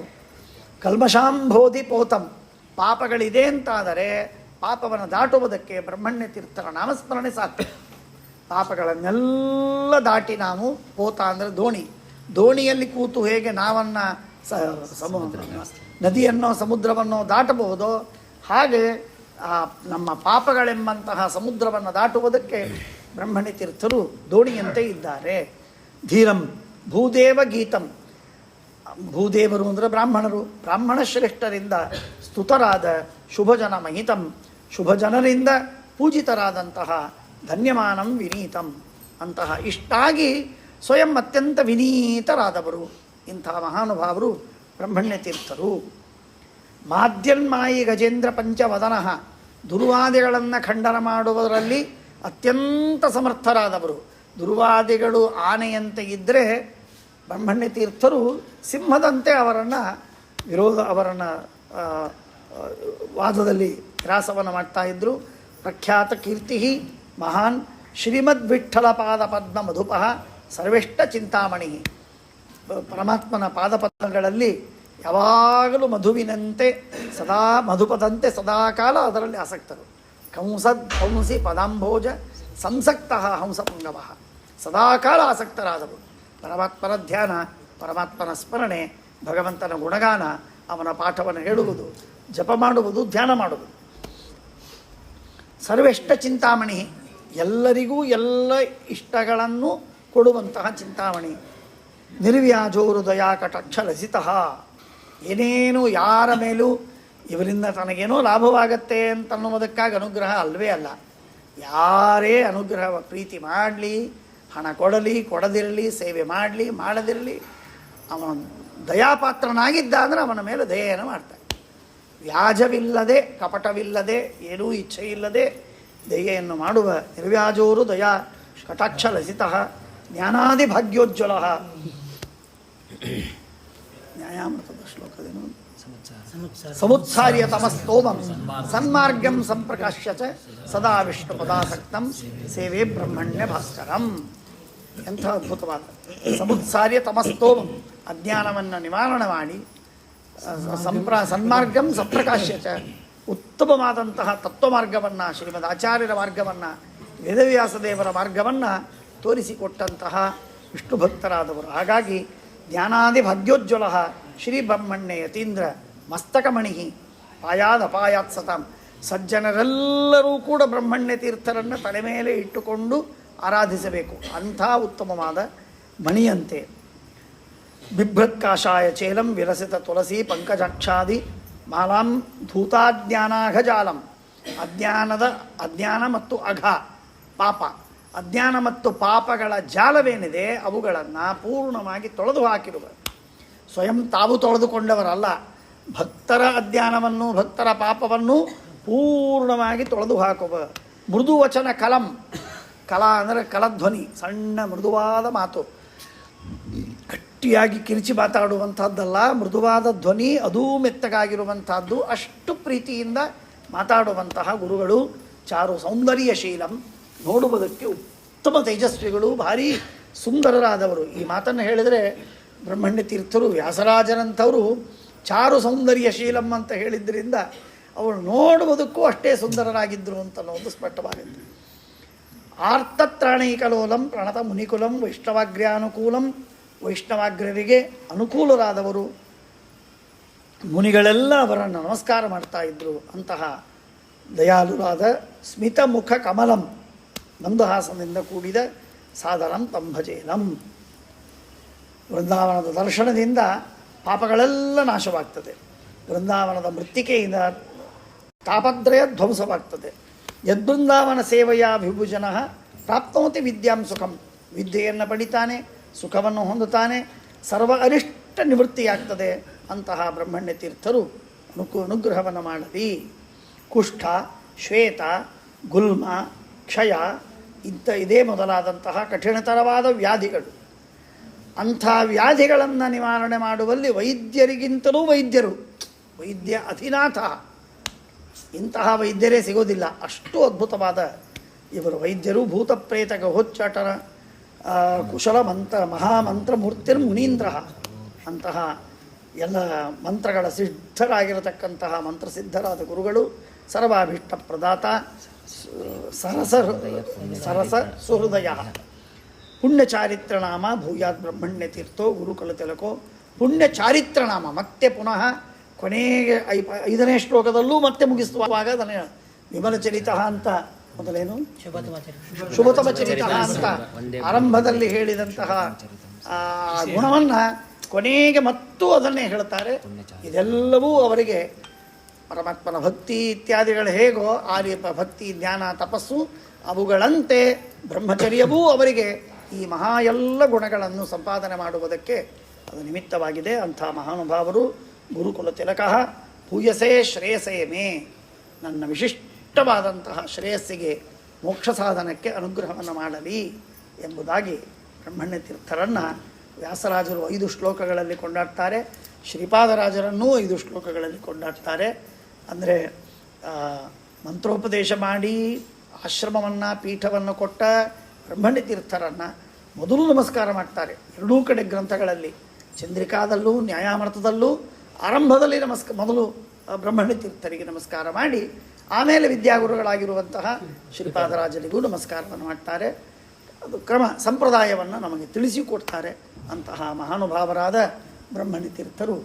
ಕಲ್ಮಶಾಂಬೋಧಿ ಪೋತಂ. ಪಾಪಗಳಿದೆ ಅಂತಾದರೆ ಪಾಪವನ್ನು ದಾಟುವುದಕ್ಕೆ ಬ್ರಹ್ಮಣ್ಯ ತೀರ್ಥರ ನಾಮಸ್ಮರಣೆ ಸಾಧ್ಯ ಪಾಪಗಳನ್ನೆಲ್ಲ ದಾಟಿ ನಾವು ಪೋತ ಅಂದರೆ ದೋಣಿ. ದೋಣಿಯಲ್ಲಿ ಕೂತು ಹೇಗೆ ನಾವನ್ನು ಸಮುದ್ರ ನದಿಯನ್ನೋ ಸಮುದ್ರವನ್ನೋ ದಾಟಬಹುದು. ಹಾಗೆ, ಆ, ನಮ್ಮ ಪಾಪಗಳೆಂಬಂತಹ ಸಮುದ್ರವನ್ನು ದಾಟುವುದಕ್ಕೆ ಬ್ರಹ್ಮಣಿ ತೀರ್ಥರು ದೋಣಿಯಂತೆ ಇದ್ದಾರೆ. ಧೀರಂ ಭೂದೇವ ಗೀತಂ. ಭೂದೇವರು ಅಂದರೆ ಬ್ರಾಹ್ಮಣರು. ಬ್ರಾಹ್ಮಣ ಶ್ರೇಷ್ಠರಿಂದ ಸ್ತುತರಾದ ಶುಭಜನ ಮಹಿತಂ. ಶುಭಜನರಿಂದ ಪೂಜಿತರಾದಂತಹ ಧನ್ಯಮಾನಂ ವಿನೀತಂ. ಅಂತಹ ಇಷ್ಟಾಗಿ ಸ್ವಯಂ ಅತ್ಯಂತ ವಿನೀತರಾದವರು. ಇಂಥ ಮಹಾನುಭಾವರು ಬ್ರಹ್ಮಣ್ಯ ತೀರ್ಥರು. ಮಾಧ್ಯನ್ಮಾಯಿ ಗಜೇಂದ್ರ ಪಂಚವದನ ದುರ್ವಾದಿಗಳನ್ನು ಖಂಡನ ಮಾಡುವುದರಲ್ಲಿ ಅತ್ಯಂತ ಸಮರ್ಥರಾದವರು. ದುರ್ವಾದಿಗಳು ಆನೆಯಂತೆ ಇದ್ದರೆ ಬ್ರಹ್ಮಣ್ಯ ತೀರ್ಥರು ಸಿಂಹದಂತೆ ಅವರನ್ನು ವಿರೋಧ, ಅವರನ್ನು ವಾದದಲ್ಲಿ ನಿರಾಸವನ್ನು ಮಾಡ್ತಾ ಇದ್ದರು ಪ್ರಖ್ಯಾತ ಕೀರ್ತಿ ಮಹಾನ್ ಶ್ರೀಮದ್ ವಿಠ್ಠಲ ಪಾದ ಪದ್ಮ ಮಧುಪಃ ಸರ್ವೇಷ್ಟ ಚಿಂತಾಮಣಿ ಪರಮಾತ್ಮನ ಪಾದಪದಗಳಲ್ಲಿ ಯಾವಾಗಲೂ ಮಧುವಿನಂತೆ ಸದಾ ಮಧುಪದಂತೆ ಸದಾಕಾಲ ಅದರಲ್ಲಿ ಆಸಕ್ತರು. ಕಂಸದ್ ಹಂಸಿ ಪದಾಂಭೋಜ ಸಂಸಕ್ತ ಹಂಸಪುಂಗವ ಸದಾಕಾಲ ಆಸಕ್ತರಾದವು ಪರಮಾತ್ಮನ ಧ್ಯಾನ, ಪರಮಾತ್ಮನ ಸ್ಮರಣೆ, ಭಗವಂತನ ಗುಣಗಾನ, ಅವನ ಪಾಠವನ್ನು ಹೇಳುವುದು, ಜಪ ಮಾಡುವುದು, ಧ್ಯಾನ ಮಾಡುವುದು. ಸರ್ವೆಷ್ಟ ಚಿಂತಾಮಣಿ. ಎಲ್ಲರಿಗೂ ಎಲ್ಲ ಇಷ್ಟಗಳನ್ನು ಕೊಡುವಂತಹ ಚಿಂತಾಮಣಿ. ನಿರ್ವ್ಯಾಜೋ ಹೃದಯ ಕಟಾಕ್ಷ ಲಸಿತಃ ಏನೇನು ಯಾರ ಮೇಲೂ ಇವರಿಂದ ತನಗೇನೋ ಲಾಭವಾಗತ್ತೆ ಅಂತನ್ನುವುದಕ್ಕಾಗಿ ಅನುಗ್ರಹ ಅಲ್ವೇ ಅಲ್ಲ. ಯಾರೇ ಅನುಗ್ರಹ ಪ್ರೀತಿ ಮಾಡಲಿ, ಹಣ ಕೊಡಲಿ, ಕೊಡದಿರಲಿ, ಸೇವೆ ಮಾಡಲಿ, ಮಾಡದಿರಲಿ, ಅವನ ದಯಾಪಾತ್ರನಾಗಿದ್ದ ಅಂದರೆ ಅವನ ಮೇಲೆ ದಯೆಯನ್ನು ಮಾಡ್ತಾನೆ. ವ್ಯಾಜವಿಲ್ಲದೆ, ಕಪಟವಿಲ್ಲದೆ, ಏನೂ ಇಚ್ಛೆ ಇಲ್ಲದೆ ದಯೆಯನ್ನು ಮಾಡುವ ನಿರ್ವ್ಯಾಜೋರು ದಯಾ ಕಟಾಕ್ಷ ಲಸಿತಃ ಜ್ಞಾನಾದಿ ಭಾಗ್ಯೋಜ್ವಲ. ನ್ಯಾಯಾಮೃತದ ಶ್ಲೋಕದೇನು ಸಮುತ್ಸಾರ್ಯ ತಮಸ್ತೋಮಂ. ಸನ್ಮಾರ್ಗಂ ಸಂಪ್ರಕಾಶ್ಯ ಚ ಸದಾ ವಿಷ್ಣು ಪದಾಸಕ್ತಂ ಸೇವೆ ಬ್ರಹ್ಮಣ್ಯ ಭಾಸ್ಕರಂ. ಎಂಥ ಅದ್ಭುತವಾದ ಸಮುತ್ಸಾರ್ಯ ತಮಸ್ತೋಮಂ. ಅಜ್ಞಾನವನ್ನು ನಿವಾರಣೆ ಮಾಡಿ ಸಂಪ್ರ ಸನ್ಮಾರ್ಗಂ ಸಂಪ್ರಕಾಶ್ಯ ಚ ಉತ್ತಮವಾದಂತಹ ತತ್ವ ಮಾರ್ಗವನ್ನು ಶ್ರೀಮದ್ ಆಚಾರ್ಯರ ಮಾರ್ಗವನ್ನು ವೇದವ್ಯಾಸ ದೇವರ ಮಾರ್ಗವನ್ನು ತೋರಿಸಿಕೊಟ್ಟಂತಹ ವಿಷ್ಣು ಭಕ್ತರಾದವರು ಹಾಗಾಗಿ ಜ್ಞಾನಾದಿ ಭಗ್ಯೋಜ್ವಲ ಶ್ರೀ ಬ್ರಹ್ಮಣ್ಯ ಯತೀಂದ್ರ ಮಸ್ತಕಮಣಿ ಪಾಯಾದ ಅಪಾಯಾತ್ ಸತಾಂ ಸಜ್ಜನರೆಲ್ಲರೂ ಕೂಡ ಬ್ರಹ್ಮಣ್ಯ ತೀರ್ಥರನ್ನು ತಲೆ ಮೇಲೆ ಇಟ್ಟುಕೊಂಡು ಆರಾಧಿಸಬೇಕು. ಅಂಥ ಉತ್ತಮವಾದ ಮಣಿಯಂತೆ. ಬಿಭ್ರತ್ಕಾಶಾಯ ಚೇಲಂ ವಿರಸಿತ ತುಳಸಿ ಪಂಕಜಾಕ್ಷಾದಿ ಮಾಲಾಂ ಧೂತಾಜ್ಞಾನಾಘಜಾಲಂ. ಅಜ್ಞಾನದ ಅಜ್ಞಾನ ಮತ್ತು ಅಘ, ಪಾಪ. ಅಜ್ಞಾನ ಮತ್ತು ಪಾಪಗಳ ಜಾಲವೇನಿದೆ, ಅವುಗಳನ್ನು ಪೂರ್ಣವಾಗಿ ತೊಳೆದು ಹಾಕಿರುವ ಸ್ವಯಂ ತಾವು ತೊಳೆದುಕೊಂಡವರಲ್ಲ, ಭಕ್ತರ ಅಜ್ಞಾನವನ್ನು ಭಕ್ತರ ಪಾಪವನ್ನು ಪೂರ್ಣವಾಗಿ ತೊಳೆದು ಹಾಕುವ ಮೃದುವಚನ ಕಲಂ, ಕಲಾ ಅಂದರೆ ಕಲಧ್ವನಿ, ಸಣ್ಣ ಮೃದುವಾದ ಮಾತು. ಗಟ್ಟಿಯಾಗಿ ಕಿರಿಚಿ ಮಾತಾಡುವಂಥದ್ದಲ್ಲ ಮೃದುವಾದ ಧ್ವನಿ ಅದೂ ಮೆತ್ತಗಾಗಿರುವಂಥದ್ದು ಅಷ್ಟು ಪ್ರೀತಿಯಿಂದ ಮಾತಾಡುವಂತಹ ಗುರುಗಳು ಚಾರು ಸೌಂದರ್ಯಶೀಲಂ. ನೋಡುವುದಕ್ಕೆ ಉತ್ತಮ ತೇಜಸ್ವಿಗಳು, ಭಾರಿ ಸುಂದರರಾದವರು. ಈ ಮಾತನ್ನು ಹೇಳಿದರೆ ಬ್ರಹ್ಮಣ್ಯ ತೀರ್ಥರು ವ್ಯಾಸರಾಜನಂಥವರು ಚಾರು ಸೌಂದರ್ಯಶೀಲಂ ಅಂತ ಹೇಳಿದ್ದರಿಂದ ಅವರು ನೋಡುವುದಕ್ಕೂ ಅಷ್ಟೇ ಸುಂದರರಾಗಿದ್ದರು ಅಂತ ಅನ್ನೋದು ಸ್ಪಷ್ಟವಾಗಿದೆ ಆರ್ತತ್ರಾಣೈಕಲೋಲಂ ಪ್ರಣತ ಮುನಿಕುಲಂ, ವೈಷ್ಣವಾಗ್ರ್ಯಾನುಕೂಲಂ, ವೈಷ್ಣವಾಗ್ರರಿಗೆ ಅನುಕೂಲರಾದವರು. ಮುನಿಗಳೆಲ್ಲ ಅವರನ್ನು ನಮಸ್ಕಾರ ಮಾಡ್ತಾ ಇದ್ದರು ಅಂತಹ ದಯಾಲುರಾದ ಸ್ಮಿತಮುಖ ಕಮಲಂ ಮಂದಹಾಸದಿಂದ ಕೂಡಿದ ಸಾದರಂ ತಂಭಜೇನಂ. ವೃಂದಾವನದ ದರ್ಶನದಿಂದ ಪಾಪಗಳೆಲ್ಲ ನಾಶವಾಗ್ತದೆ. ವೃಂದಾವನದ ಮೃತ್ತಿಕೆಯಿಂದ ತಾಪತ್ರಯ ಧ್ವಂಸವಾಗ್ತದೆ. ಯದ್ವೃಂದಾವನ ಸೇವೆಯ ವಿಭುಜನ ಪ್ರಾಪ್ತೋತಿ ವಿದ್ಯಾಂ ಸುಖಂ. ವಿದ್ಯೆಯನ್ನು ಪಡಿತಾನೆ, ಸುಖವನ್ನು ಹೊಂದುತ್ತಾನೆ, ಸರ್ವ ಅರಿಷ್ಟ ನಿವೃತ್ತಿಯಾಗ್ತದೆ ಅಂತಹ ಬ್ರಹ್ಮಣ್ಯ ತೀರ್ಥರು ಅನುಕು ಅನುಗ್ರಹವನ್ನು ಮಾಡಲಿ. ಕುಷ್ಠ, ಶ್ವೇತ, ಗುಲ್ಮ, ಕ್ಷಯ ಇಂಥ ಇದೇ ಮೊದಲಾದಂತಹ ಕಠಿಣತರವಾದ ವ್ಯಾಧಿಗಳು. ಅಂಥ ವ್ಯಾಧಿಗಳನ್ನು ನಿವಾರಣೆ ಮಾಡುವಲ್ಲಿ ವೈದ್ಯರಿಗಿಂತಲೂ ವೈದ್ಯರು, ವೈದ್ಯ ಅಧಿನಾಥ. ಇಂತಹ ವೈದ್ಯರೇ ಸಿಗೋದಿಲ್ಲ. ಅಷ್ಟು ಅದ್ಭುತವಾದ ಇವರು ವೈದ್ಯರು ಭೂತಪ್ರೇತ ಗಹೋಚ್ಚಾಟನ ಕುಶಲ ಮಂತ್ರ ಮಹಾಮಂತ್ರ ಮೂರ್ತಿರ್ ಮುನೀಂದ್ರ. ಅಂತಹ ಎಲ್ಲ ಮಂತ್ರಗಳ ಸಿದ್ಧರಾಗಿರತಕ್ಕಂತಹ ಮಂತ್ರಸಿದ್ಧರಾದ ಗುರುಗಳು ಸರ್ವಾಭೀಷ್ಟ ಪ್ರದಾತ ಸರಸ ಸರಸ ಸುಹೃದಯ. ಪುಣ್ಯ ಚಾರಿತ್ರನಾಮ ಭೂಯಾತ್ ಬ್ರಹ್ಮಣ್ಯ ತೀರ್ಥೋ ಗುರುಕುಲ ತಿಲಕೋ. ಪುಣ್ಯ ಚಾರಿತ್ರನಾಮ ಮತ್ತೆ ಪುನಃ ಕೊನೆಗೆ ಐ, ಐದನೇ ಶ್ಲೋಕದಲ್ಲೂ ಮತ್ತೆ ಮುಗಿಸುವಾಗ ಅದನ್ನು ವಿಮಲ ಚರಿತ ಅಂತ ಮೊದಲೇನು? ಶುಭತಮ ಚರಿತ ಅಂತ ಆರಂಭದಲ್ಲಿ ಹೇಳಿದಂತಹ ಗುಣವನ್ನು ಕೊನೆಗೆ ಮತ್ತೂ ಅದನ್ನೇ ಹೇಳ್ತಾರೆ. ಇದೆಲ್ಲವೂ ಅವರಿಗೆ ಪರಮಾತ್ಮನ ಭಕ್ತಿ ಇತ್ಯಾದಿಗಳು ಹೇಗೋ ಆ ರೀತಿ ಭಕ್ತಿ, ಜ್ಞಾನ, ತಪಸ್ಸು ಅವುಗಳಂತೆ ಬ್ರಹ್ಮಚರ್ಯವೂ ಅವರಿಗೆ ಈ ಮಹಾ ಎಲ್ಲ ಗುಣಗಳನ್ನು ಸಂಪಾದನೆ ಮಾಡುವುದಕ್ಕೆ ಅದು ನಿಮಿತ್ತವಾಗಿದೆ. ಅಂಥ ಮಹಾನುಭಾವರು ಗುರುಕುಲ ತಿಲಕಃ ಪೂಯಸೇ ಶ್ರೇಯಸೇ ಮೇ. ನನ್ನ ವಿಶಿಷ್ಟವಾದಂತಹ ಶ್ರೇಯಸ್ಸಿಗೆ ಮೋಕ್ಷ ಸಾಧನಕ್ಕೆ ಅನುಗ್ರಹವನ್ನು ಮಾಡಲಿ ಎಂಬುದಾಗಿ ಬ್ರಹ್ಮಣ್ಯ ತೀರ್ಥರನ್ನು ವ್ಯಾಸರಾಜರು ಐದು ಶ್ಲೋಕಗಳಲ್ಲಿ ಕೊಂಡಾಡ್ತಾರೆ. ಶ್ರೀಪಾದರಾಜರನ್ನೂ ಐದು ಶ್ಲೋಕಗಳಲ್ಲಿ ಕೊಂಡಾಡ್ತಾರೆ. ಅಂದರೆ ಮಂತ್ರೋಪದೇಶ ಮಾಡಿ, ಆಶ್ರಮವನ್ನು, ಪೀಠವನ್ನು ಕೊಟ್ಟ ಬ್ರಹ್ಮಣ್ಯ ತೀರ್ಥರನ್ನು ಮೊದಲು ನಮಸ್ಕಾರ ಮಾಡ್ತಾರೆ. ಎರಡೂ ಕಡೆ ಗ್ರಂಥಗಳಲ್ಲಿ, ಚಂದ್ರಿಕಾದಲ್ಲೂ, ನ್ಯಾಯಾಮೃತದಲ್ಲೂ, ಆರಂಭದಲ್ಲಿ ನಮಸ್ಕ, ಮೊದಲು ಬ್ರಹ್ಮಣಿ ಬ್ರಹ್ಮಣ್ಯ ತೀರ್ಥರಿಗೆ ನಮಸ್ಕಾರ ಮಾಡಿ, ಆಮೇಲೆ ವಿದ್ಯಾಗುರುಗಳಾಗಿರುವಂತಹ ಶ್ರೀಪಾದರಾಜನಿಗೂ ನಮಸ್ಕಾರವನ್ನು ಮಾಡ್ತಾರೆ. ಅದು ಕ್ರಮ, ಸಂಪ್ರದಾಯವನ್ನು ನಮಗೆ ತಿಳಿಸಿಕೊಡ್ತಾರೆ ಅಂತಹ ಮಹಾನುಭಾವರಾದ ಬ್ರಹ್ಮಣ್ಯ ತೀರ್ಥರು.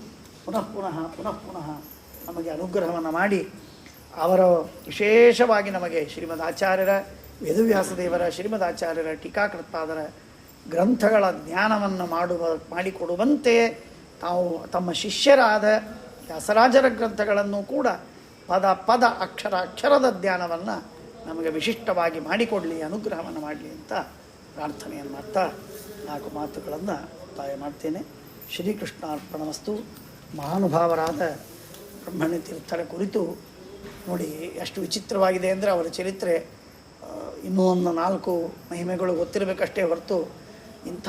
ಪುನಃ ಪುನಃ ಪುನಃ ಪುನಃ. ನಮಗೆ ಅನುಗ್ರಹವನ್ನು ಮಾಡಿ ಅವರ ವಿಶೇಷವಾಗಿ ನಮಗೆ ಶ್ರೀಮದ್ ಆಚಾರ್ಯರ ವೇದವ್ಯಾಸದೇವರ ಶ್ರೀಮದ್ ಆಚಾರ್ಯರ ಟೀಕಾಕೃತ್ಪಾದರ ಗ್ರಂಥಗಳ ಜ್ಞಾನವನ್ನು ಮಾಡುವ, ಮಾಡಿಕೊಡುವಂತೆ ತಾವು ತಮ್ಮ ಶಿಷ್ಯರಾದ ವ್ಯಾಸರಾಜರ ಗ್ರಂಥಗಳನ್ನು ಕೂಡ ಪದ ಪದ ಅಕ್ಷರ ಅಕ್ಷರದ ಜ್ಞಾನವನ್ನು ನಮಗೆ ವಿಶಿಷ್ಟವಾಗಿ ಮಾಡಿಕೊಡಲಿ, ಅನುಗ್ರಹವನ್ನು ಮಾಡಲಿ ಅಂತ ಪ್ರಾರ್ಥನೆಯನ್ನು ಮಾಡ್ತಾ ನಾಲ್ಕು ಮಾತುಗಳನ್ನು ಮುಕ್ತಾಯ ಮಾಡ್ತೇನೆ. ಶ್ರೀಕೃಷ್ಣ ಅರ್ಪಣಮಸ್ತು ಮಹಾನುಭಾವರಾದ ಬ್ರಹ್ಮಣ್ಯ ತೀರ್ಥರ ಕುರಿತು ನೋಡಿ ಎಷ್ಟು ವಿಚಿತ್ರವಾಗಿದೆ ಅಂದರೆ ಅವರ ಚರಿತ್ರೆ ಇನ್ನೂ ಒಂದು ನಾಲ್ಕು ಮಹಿಮೆಗಳು ಗೊತ್ತಿರಬೇಕಷ್ಟೇ ಹೊರತು ಇಂಥ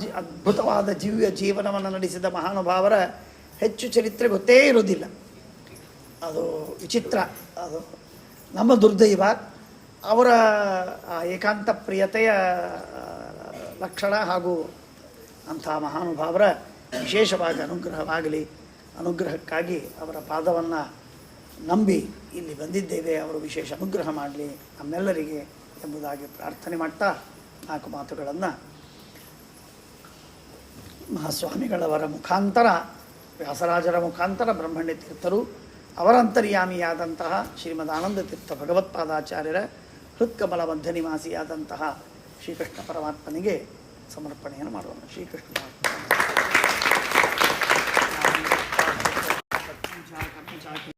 ಜಿ, ಅದ್ಭುತವಾದ ಜೀವ್ಯ ಜೀವನವನ್ನು ನಡೆಸಿದ ಮಹಾನುಭಾವರ ಹೆಚ್ಚು ಚರಿತ್ರೆ ಗೊತ್ತೇ ಇರೋದಿಲ್ಲ ಅದು ವಿಚಿತ್ರ, ಅದು ನಮ್ಮ ದುರ್ದೈವ, ಅವರ ಏಕಾಂತ ಪ್ರಿಯತೆಯ ಲಕ್ಷಣ ಹಾಗೂ ಅಂಥ ಮಹಾನುಭಾವರ ವಿಶೇಷವಾಗಿ ಅನುಗ್ರಹವಾಗಲಿ. ಅನುಗ್ರಹಕ್ಕಾಗಿ ಅವರ ಪಾದವನ್ನು ನಂಬಿ ಇಲ್ಲಿ ಬಂದಿದ್ದೇವೆ. ಅವರು ವಿಶೇಷ ಅನುಗ್ರಹ ಮಾಡಲಿ ನಮ್ಮೆಲ್ಲರಿಗೆ ಎಂಬುದಾಗಿ ಪ್ರಾರ್ಥನೆ ಮಾಡ್ತಾ ನಾಲ್ಕು ಮಾತುಗಳನ್ನು ಮಹಾಸ್ವಾಮಿಗಳವರ ಮುಖಾಂತರ, ವ್ಯಾಸರಾಜರ ಮುಖಾಂತರ, ಬ್ರಹ್ಮಣ್ಯ ತೀರ್ಥರು ಅವರ ಅಂತರ್ಯಾಮಿಯಾದಂತಹ ಶ್ರೀಮದ್ ಆನಂದ ತೀರ್ಥ ಭಗವತ್ಪಾದಾಚಾರ್ಯರ ಹೃತ್ಕಮಲ ಮಧ್ಯ ನಿವಾಸಿಯಾದಂತಹ ಶ್ರೀಕೃಷ್ಣ ಪರಮಾತ್ಮನಿಗೆ ಸಮರ್ಪಣೆಯನ್ನು ಮಾಡೋಣ ಶ್ರೀಕೃಷ್ಣ